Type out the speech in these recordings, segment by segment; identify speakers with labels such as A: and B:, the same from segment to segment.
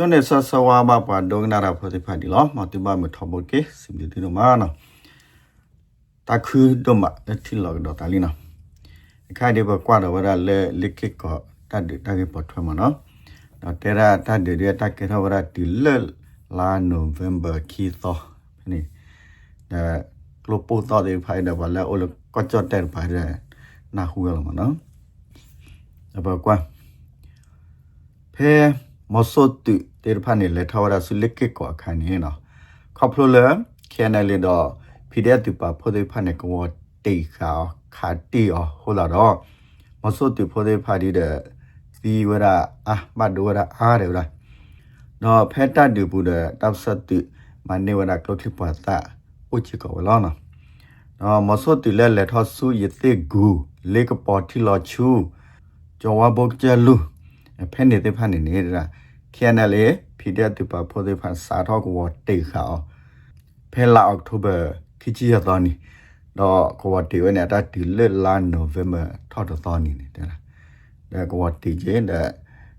A: ချွန်းနေဆဆဝါမပါဒုံနာရာဖိုတိဖာဒီလောမတိမမထဘကေစင်ဒီတီနိုမာနော်တခုဒမလက်တီလောတော့တာလီနော်အခါဒီဘကွာတော့ဝရလေလိကိကောတတ်တတ်ပေါ်ထွမနော်တော့တေရာတတ်ဒီရတတ်ကေတော့ဝရတီလေလာနိုဗ ెంబర్ ခီသောနိဒါကလပိုတော့ဒီဖိုင်တော့လာအိုလကောချတ်တဲ့ဖိုင်ရနာဟူရမနော်အဘကွာဖဲ မစောတုတေဖာနေလေထဝရဆုလက်ကေကောအခါနေနော်ခေါပလိုလခဲနယ်လေတော့ဖီဒက်တူပါဖိုဒေဖာနေကောတေခါခါတီအဟိုလာတော့မစောတုဖိုဒေဖာဒီတဲ့ဒီဝရအာမတ်ဒဝရအားရလားနော်ဖက်တတ်တူဘူးတဲ့တောက်ဆက်တူမနေဝရကလုတ်ခပတာဥချကောဝလောနော်နော်မစောတူလဲလက်ထဆူယတိဂူလေကပေါ်တီလောချူကျော်ဝဘုတ်ကျလူဖက်နေတဲ့ဖက်နေနေတာ ခဲနလေဖီတဲ့တူပါဖိုတဲ့ဖက်စာတော့ကိုတေခါဖဲလာအောက်တိုဘာခီချီရတော်နီတော့ကိုဝတီဝဲနေတာဒီလေလာနိုဗ ెంబర్ ထော်တော်နီနေတယ်လားဒါကိုဝတီကျင်းတဲ့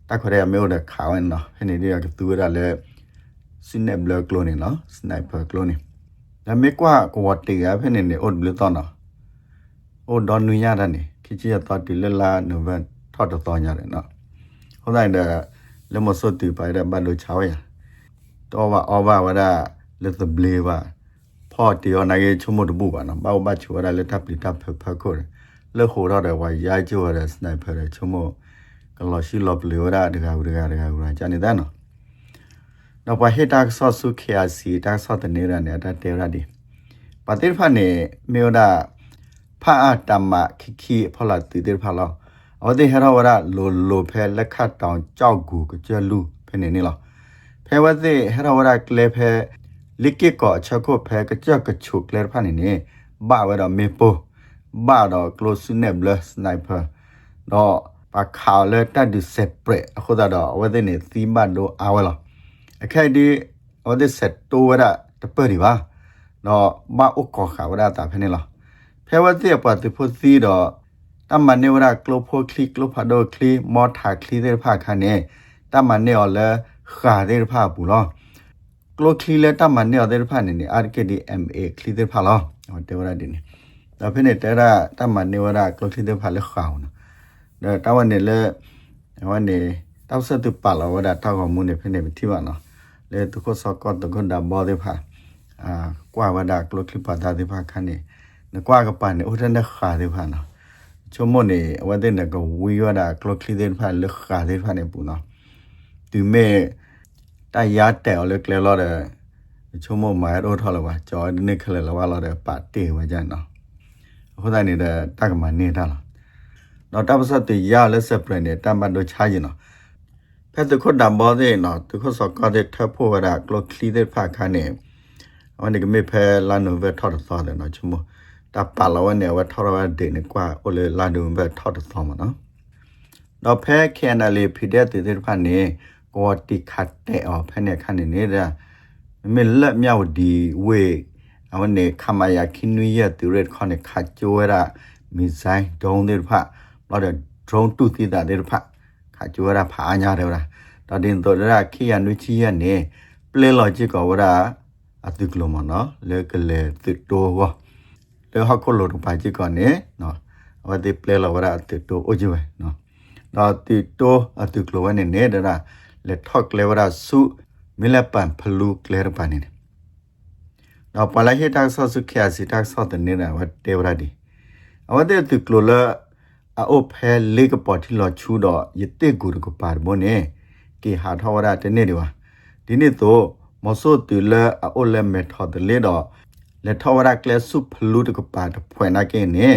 A: တခရဲမျိုးတဲ့ခါဝင်နော်ဟနေဒီကသူရလဲစနက်ဘလကလိုနေနော်စနိုက်ပါကလိုနေဒါမေကွာကိုဝတေရဖနေနေအုတ်ဘလတော့နော်အိုဒေါ်နူရတာနေခချီရတော့ဒီလလာနိုဗန်ထော်တော်ညာတယ်နော်ဟုတ်တယ်တဲ့ လက်မစောတူပိုင်တဲ့ဘတ်လို့ချောင်းရတော့ပါအော်ဘာဝရလက်သဘလေပါဖော်တီယောနိုင်ချုံမတဘူးပါနော်ဘောဘချူရလက်တပ်ပလီတပ်ဖဖကိုလေဟိုတော့တယ်ဝါရိုက်ကျိုရတဲ့စနိုက်ပါတဲ့ချုံမကလောရှိလောပလီဝရဒဂါဝရဂါဒဂါဝရဂျာနေတာနော်တော့ပဟေတာဆော့ဆုခေယာစီတာဆော့တနေရနေတာတေရဒီပတိဖာနေမေယဒဖာအတမခိခိဖလာတီတေဖာလော အော်တေဟရဝရလိုလိုဖဲလက်ခတ်တောင်ကြောက်ကူကြလူဖဲနေနေလောဖဲဝသေဟရဝရကလေဖဲလိကိကောချက်ကိုဖဲကကြကချုကလေဖာနေနေဘာဝရမေပိုဘာတော့ကလိုဆုနေဘလစနိုက်ပါတော့ပါခါလဲတတ်ဒီဆက်ပရက်အခုတော့ဝဒနေသီမတ်လို့အားဝဲလားအခိုက်ဒီဝဒဆက်တိုဝရတပရီပါတော့မအုတ်ကောခါဝရတာဖနေလားဖဲဝတိပတ်တိဖို့သီတော့ တမန်နေဝရကလိုဖိုကလီကလိုဖာဒိုကလီမော်ထာကလီတဲ့ဖာခါနေတမန်နေော်လဲခါတဲ့ဖာဘူးလားကလိုကလီလဲတမန်နေော်တဲ့ဖာနေနေ RKDMA ကလီတဲ့ဖာလားဟောတေဝရဒီနေဒါဖနေတဲရတမန်နေဝရကလိုကလီတဲ့ဖာလဲခါအောင်ဒါတဝန်နေလေဝန်နေတောက်ဆက်သူပါလာဝဒတောက်ကမှုနေဖိနေတိပါနော်လေသူကိုစောကောတကွန်ဒါဘောဒေဖာအာကွာဝဒကလကလပတာဒေဖာခနေနကွာကပန်နေဥဒနခါဒေဖာနော် ချုံမနေဝဒနေကဝီဝဒကလကလီဒေဖာလခါဒေဖာနေပူနော်သူမဲတရတဲ့လေကလေလောတဲ့ချုံမမိုင်ရောထော်လောပါကြောဒီနေခလေလောပါလောတဲ့ပါတေဝကြနော်ဟိုတိုင်းနေတဲ့တက္ကမနေတာလားနော်တပစတ်တရလက်ဆက်ပရနေတမ္ပတ်တို့ချာရင်နော်ဖက်တခုဒံဘောတဲ့နော်တခုစကတဲ့ထဖို့ရကလောကလီတဲ့ဖခါနေအဝန်ဒီကမေဖဲလာနိုဗက်ထော်တော်တယ်နော်ချမ တပလာဝနေဝထော်ရတဲ့နေကွာအိုလေလာနိုဗက်ထော်တော်မနော်တော့ဖဲခဲနလေဖိတဲ့တဲ့ဖက်နေကိုတီခတ်တဲ့အော်ဖဲနေခါနေနေတာမေလက်မြောက်ဒီဝေအဝန်နေခမယာခိနွေရတူရက်ခေါနေခါကျိုးရမီဇိုင်းဒုံတဲ့ဖက်တော့ drone တူတီတာတဲ့ဖတ်ခါကျွရာဖာညာတယ်လားတော့တင်တော့ရခိယနုချီရနေ play logic ကဝရာအတုကလမနော်လေကလေတိတိုဝ လေဟခုလိုတော့ပါကြည့်ကောနေနော်ဝတိ play လောဝရာတိတိုအိုဂျဝဲနော်တော့တိတိုအတုကလဝနေနေတာလေထောက်လေဝရာစုမီလပန်ဖလူကလေရပနေတော့ပလာဟေတာဆောစုခ ्या စီတာဆောတဲ့နေတာဝတေဝရာဒီအဝတဲ့တုကလလအိုဖဲလေကပေါ်တီလောချူတော့ယတိကူရကပါဘုန်နေကေဟာထဝရတနေ့ဒီဝဒီနေ့တော့မဆိုတူလအိုလေမက်ထော်ဒလေတော့ လက်ထဝရကလဆုဖလူတကပါတဖွင့်နာကင်းနေ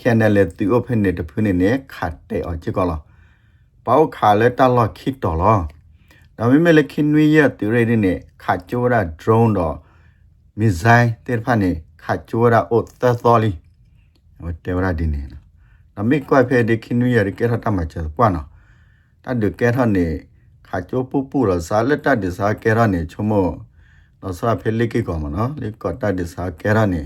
A: ခဲနယ်လေတူအိုဖနေတဖွင့်နေခတ်တဲ့အချေကောလားပေါခါလက်တလောခိတော်လောဒါပေမဲ့လက်ခင်နွေရတူရတဲ့နေခါချိုရာ drone တော့မစ်ဇိုင်းတဲ့ဖာနေခါချိုရာအိုသသောလီဟိုတေဝရဒီနေနော်နမိကွိုက်ဖဲဒီခိနူရကဲထတာမချပွားနော်တတ်ဒကဲထနေခါချိုပူပူရစားလက်တတ်စားကဲရနေချုံမော တော့စားဖဲလိကိကောမနော်လိကောတတ်စားကဲရနေ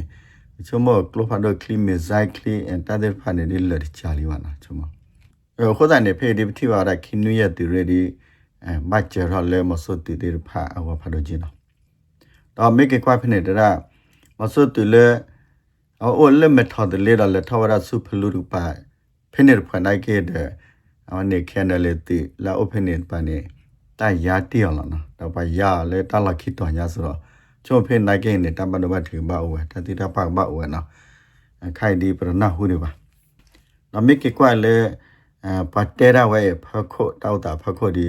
A: ချုံမောကလိုဖာဒိုကလီမီဇိုက်ကလီအန်တတ်ဖာနေဒီလချာလီဝနာချုံမောအဲခိုးတဲ့နေဖဲဒီပတိဝါရခိနူရတူရဒီအဲမတ်ကျရလဲမစွတ်တီတီဖာအဝဖာတော့ဂျင်းနော်တော့မိကေကွာဖနေတရာမစွတ်တီလဲအော်လဲမထော်တယ်လေတော့လဲထော်ရဆုဖလူရပါဖနေဖနိုင်ကေတဲ့အဝနေကန်တယ်လေတီလာအိုဖနေပါနေ တိုင်ယာတီအောင်လားနော်တော့ပါယာလဲတလာခိတော်ညာဆိုတော့ချို့ဖိနိုင်ကေနေတမန်တော့ဘတ်ထေပါဝဲတတိတပါပါဝဲနော်ခိုင်ဒီပရနာဟူနေပါနော်မိကေကွာလဲအဲပတ်တဲရဝဲဖခုတောက်တာဖခုဒီ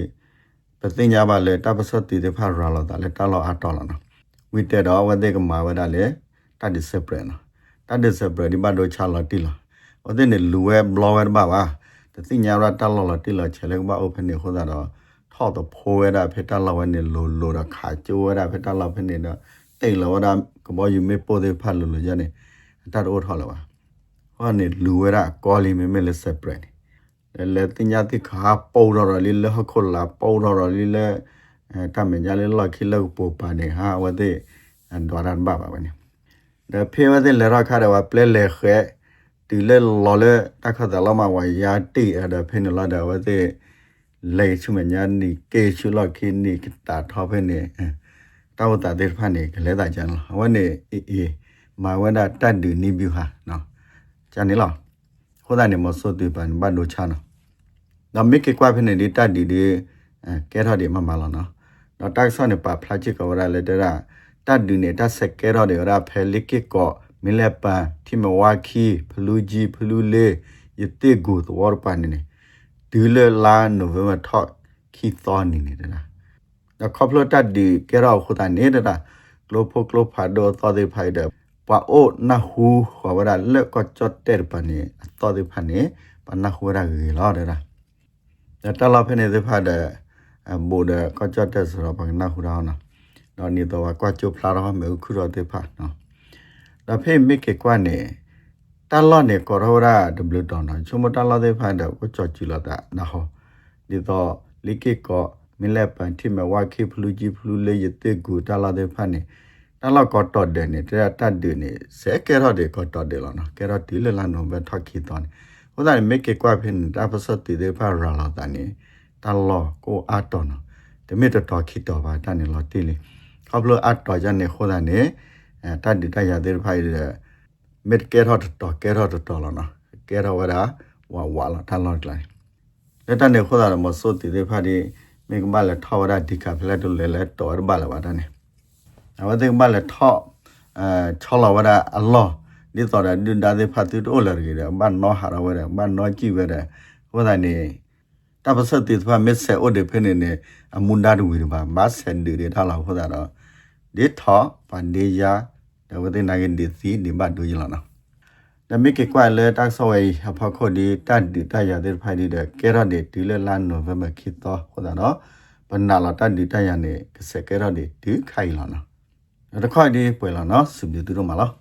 A: ပသိညာပါလဲတပစတိတဖာရလာတာလဲတလောအတော်လာနော်ဝိတဲတော့ဝဲတဲ့ကမာဝဲတာလဲတတ်ဒီစပရနော်တတ်ဒီစပရဒီဘတ်တော့ချလာတီလာဝတဲ့နေလူဝဲဘလောဝဲပါပါတသိညာရတလောလာတီလာချဲလဲဘာအိုဖနေခေါ်တာတော့ ထောက်တော့ဖိုးဝဲတာဖေတလောဝဲနေလိုလိုတာခါကျိုးဝဲတာဖေတလောဖနေတော့တိတ်လောဝဲတာကဘောယူမေပိုတဲ့ဖတ်လို့လို့ရနေတတ်တော့ထောက်လာပါဟောနေလူဝဲတာကောလီမေမေလဲစပရနေ le tinya ti kha pau ro ro li le ha khol la pau ro ro li le ta me nya le la khi le po pa ne ha wa de dwa ran ba ba ne de phe wa de le ra kha de wa ple le khe ti le lo le ta kha da la ma wa ya ti a da phe ne la da wa de le chu me nya ni ke chu la khi ni ta tho phe ne ta wa ta de pha ne ke le da jan la wa ne e e ma wa da ta du ni bi ha no jan ni la ခိုးတဲ့နေမဆိုတူပန်ဘတ်လိုချာနော်။တော့မိကေကွာဖနေဒီတက်ဒီဒီအဲကဲထော်ဒီမမလာနော်။တော့တက်ဆော့နေပါဖလာချစ်ကဝရလေတရာတက်ဒီနေတက်ဆက်ကဲထော်ဒီရာဖဲလိကေကောမီလက်ပန်တီမဝါခီဖလူဂျီဖလူလေယတိဂူသဝရပန်နေ ဒီလေလာနိုဗမ်ဘာထော့ခီသောနေနေတာ။တော့ခေါပလတက်ဒီကဲရောခိုးတဲ့နေတာကလိုဖိုကလိုဖာဒိုသောဒီဖိုင်ဒါပာအိုနာဟူခဝရလက်ကောချတ်တဲပနေအတော်ဒီဖနေပနာခဝရဂေလာဒရာတတလာဖနေဒီဖဒအဘူဒကောချတ်တဲဆိုတော့ပနာခူရာနာတော့နေတော့ကွာချိုဖလာရမေခုရတဲ့ဖနော်ဒါဖေမိကေကွာနေ တလော့နေကောရဝရဒဘလတောင်းချုံမတလော့တဲ့ဖဒကိုချောချီလာတာနော်ဟောဒီတော့လီကေကောမီလက်ပန်တိမဝါခေဖလူဂျီဖလူလေယတေကူတလာတဲ့ဖနေတလောက်ကတော့တယ်နေတရတတ်တယ်နေစဲကဲတော့တယ်ကတော့တယ်လားနော်ကဲတော့ဒီလလနော်ဘက်ထခီတော့ဟိုဒါမေကေကွာဖင်တာပစတိတဲ့ဖာရလာတန်နေတလောကိုအတော်နော်တမေတတော်ခီတော်ပါတန်နေလို့တိလေခေါပလအတော်ကြနေခိုးတာနေအဲတတ်ဒီတရတဲ့ဖိုင်တဲ့ မစ်ကဲတော့တော်ကဲတော့တော်လားနော်ကဲတော့ဝရဝဝလာတလောကလိုက်လက်တနေခိုးတာမစိုးတိတဲ့ဖာဒီမေကမလာထောရဒီကဖလက်တို့လဲလဲတော်ဘာလာပါတန်နေအဝတ်မလဲထော့အဲချောလာဝရအလောဒီတော်တဲ့ဒွန်ဒါတဲ့ဖတ်တူတိုလာကြီးတယ်ဘာနောဟာရဝရဘာနောကြည့်ဝရဟောတဲ့နေတပစတိဖမစ်ဆေအိုဒီဖနေနေအမွန်ဒါဒူဝီဘာမတ်ဆန်ဒီရထားလာဟောတာတော့ဒီထော့ပန်ဒီယာ တဝတဲ့နိုင်ဒီစီဒီဘတ်ဒူရလာနော်နမိကေကွာလေတက်ဆောဝေအဖခုဒီတတ်ဒီတရတဲ့ဖိုင်ဒီတဲ့ကဲရတဲ့ဒီလေလန်နိုဗမ်ဘာခိတော့ဟောတာနော်ဘနာလာတတ်ဒီတရနေကစကဲရတဲ့ဒီခိုင်လာနော်တခါဒီပွဲလာနော်စပြီတူတော့မလား